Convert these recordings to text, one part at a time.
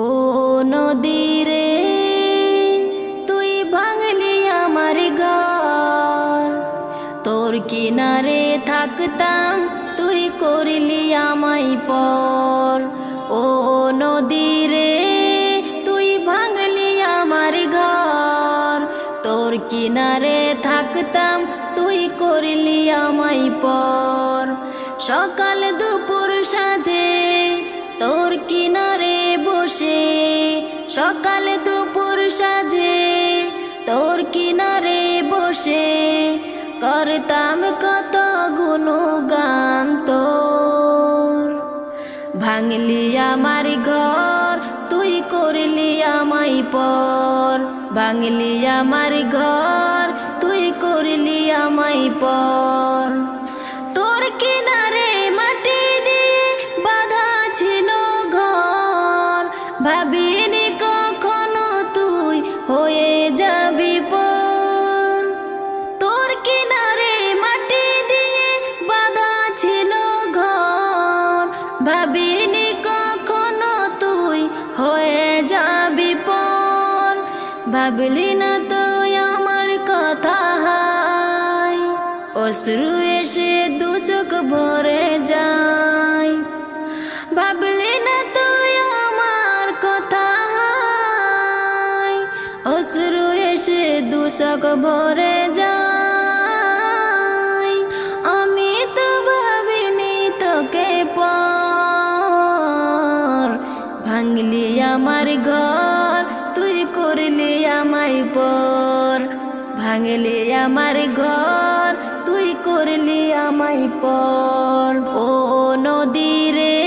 ও নদীরে, তুই ভাঙলি আমার ঘর। তোর কিনারে থাকতাম, তুই করলি আমায় পর। ও নদীরে, তুই ভাঙলি আমার ঘর। তোর কিনারে থাকতাম, তুই করলি আমায় পর। সকাল দুপুর সাজে, তোর কিনারে বসে, সকাল দুপুর সাজে, তোর কিনারে বসে। করতাম কত গুণগান তোর। ভাঙলি আমার ঘর, তুই করলি আমাই পর। ভাঙলি আমার ঘর, তুই করলি আমাই পর। হয়ে যাবি পর তোর কিনারে মাটি দিয়ে বাধা ছিল ঘর। ভাবিনি কখনো তুই হয়ে যাবি পর ভাবলি না তুই আমার কথা হায়। অশ্রু এসে দু চোখ ভরে যায়। চোখ ভরে যায় আমি তো ভাবিনি তোকে পর। ভাঙলি আমার ঘর, তুই করলি আমায় পর। ভাঙলি আমার ঘর, তুই করলি আমায় পর। ও নদীরে,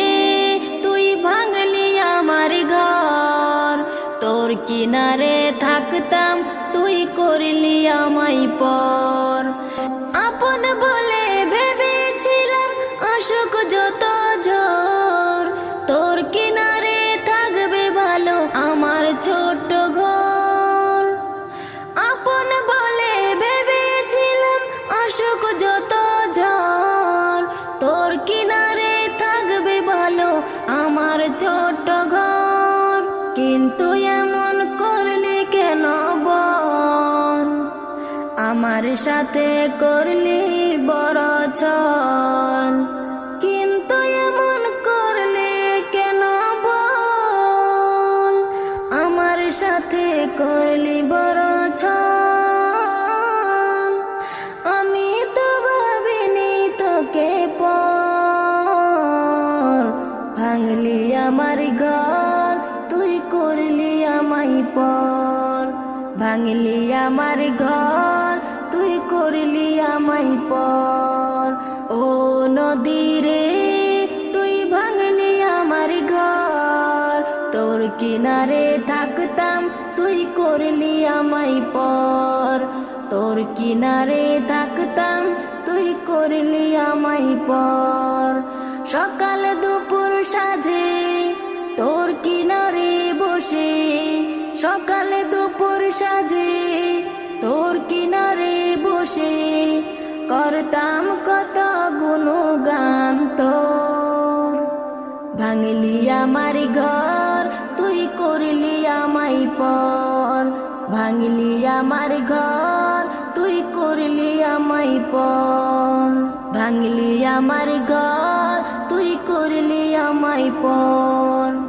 তুই ভাঙলি আমার ঘর। তোর কিনারে থাকতাম করলি আমায় পর। আপন বলে ভেবেছিলাম অসুখ যত ঝড়। তোর কিনারে থাকবে ভালো আমার ছোট্ট ঘর। আপন বলে ভেবেছিলাম যত তোর কিনারে থাকবে ভালো আমার ছোট্ট ঘর। কিন্তু আমার সাথে করলি বড় ছল। কিন্তু এমন করলে কেন বল? আমার সাথে করলি বড় ছল। আমি তো ভাবিনি তোকে পর। ভাঙলি আমার ঘর, তুই করলি আমায় পর। ভাঙলি আমার ঘর করলি আমায় পর। ও নদীরে, তুই ভাঙলি আমার ঘর। তোর কিনারে থাকতাম, তুই করলি আমাই পর। তোর কিনারে থাকতাম, তুই করলি আমাই পর। সকাল দুপুর সাজে, তোর কিনারে বসে। সকালে দুপুর সাজে, তোর কিনারে বসে করতাম কত গুণগান তোর। ভাঙলি আমার ঘর, তুই করলি আমাই পর। ভাঙলি আমার ঘর, তুই করলি আমাই পর। ভাঙলি আমার ঘর, তুই করলি আমাই পর।